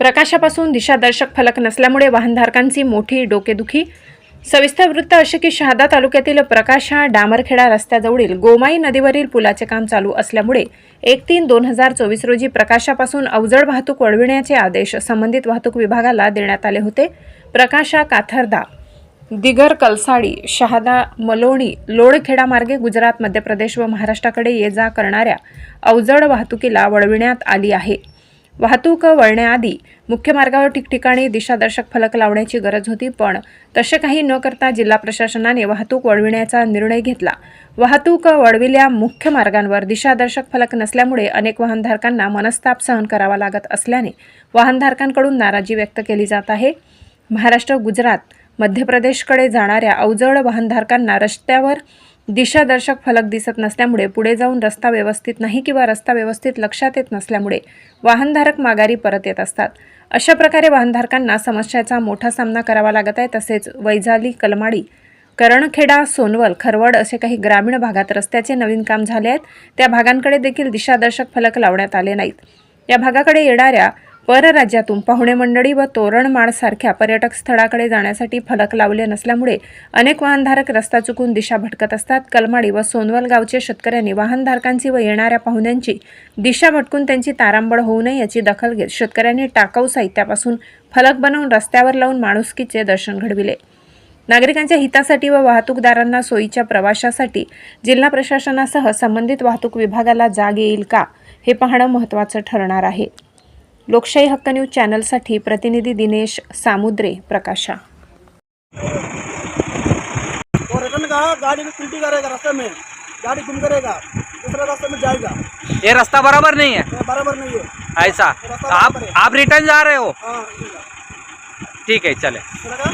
प्रकाशापासून दिशादर्शक फलक नसल्यामुळे वाहनधारकांची मोठी डोकेदुखी. सविस्तर वृत्त असे की शहादा तालुक्यातील प्रकाशा डामरखेडा रस्त्याजवळील गोमाई नदीवरील पुलाचे काम चालू असल्यामुळे एक तीन दोन हजार चोवीस रोजी प्रकाशापासून अवजड वाहतूक वळविण्याचे आदेश संबंधित वाहतूक विभागाला देण्यात आले होते. प्रकाशा काथरदा दिगर कलसाडी शहादा मलोणी लोणखेडा मार्गे गुजरात मध्य प्रदेश व महाराष्ट्राकडे ये जा करणाऱ्या अवजड वाहतुकीला वळविण्यात आली आहे. वाहतूक वळण्याआधी मुख्य मार्गावर ठिकठिकाणी दिशादर्शक फलक लावण्याची गरज होती पण तसे काही न करता जिल्हा प्रशासनाने वाहतूक वळविण्याचा निर्णय घेतला. वाहतूक वळविल्या मुख्य मार्गांवर दिशादर्शक फलक नसल्यामुळे अनेक वाहनधारकांना मनस्ताप सहन करावा लागत असल्याने वाहनधारकांकडून नाराजी व्यक्त केली जात आहे. महाराष्ट्र गुजरात मध्य प्रदेशकडे जाणाऱ्या अवजड वाहनधारकांना रस्त्यावर दिशादर्शक फलक दिसत नसल्यामुळे पुढे जाऊन रस्ता व्यवस्थित नाही किंवा रस्ता व्यवस्थित लक्षात येत नसल्यामुळे वाहनधारक माघारी परत येत असतात. अशा प्रकारे वाहनधारकांना समस्याचा मोठा सामना करावा लागत आहे. तसेच वैजाली कलमाडी करणखेडा सोनवल खरवड असे काही ग्रामीण भागात रस्त्याचे नवीन काम झाले आहेत. त्या भागांकडे देखील दिशादर्शक फलक लावण्यात आले नाहीत. या भागाकडे येणाऱ्या परराज्यातून पाहुणे मंडळी व तोरणमाळसारख्या पर्यटक स्थळाकडे जाण्यासाठी फलक लावले नसल्यामुळे अनेक वाहनधारक रस्ता चुकून दिशा भटकत असतात. कलमाडी व सोनवल गावचे शेतकऱ्यांनी वाहनधारकांची व येणाऱ्या पाहुण्यांची दिशा भटकून त्यांची तारांबळ होऊ नये याची दखल घेत शेतकऱ्यांनी टाकाऊ साहित्यापासून फलक बनवून रस्त्यावर लावून माणुसकीचे दर्शन घडविले. नागरिकांच्या हितासाठी व वाहतूकदारांना सोयीच्या प्रवाशासाठी जिल्हा प्रशासनासह संबंधित वाहतूक विभागाला जाग येईल का हे पाहणं महत्त्वाचं ठरणार आहे. लोकशाही हक्क न्यूज़ चैनल प्रतिनिधी दिनेश सामुद्रे प्रकाशा. और रिटर्न कहा गाड़ी में उल्टी करेगा रास्ते में। गाड़ी गुम करेगा दूसरे रास्ते में जाएगा। ये रास्ता बराबर नहीं है? ये बराबर नहीं है। ऐसा? रास्ता आप बराबर है। आप रिटर्न जा रहे हो? हाँ ठीक है ठीक है चले। चलेगा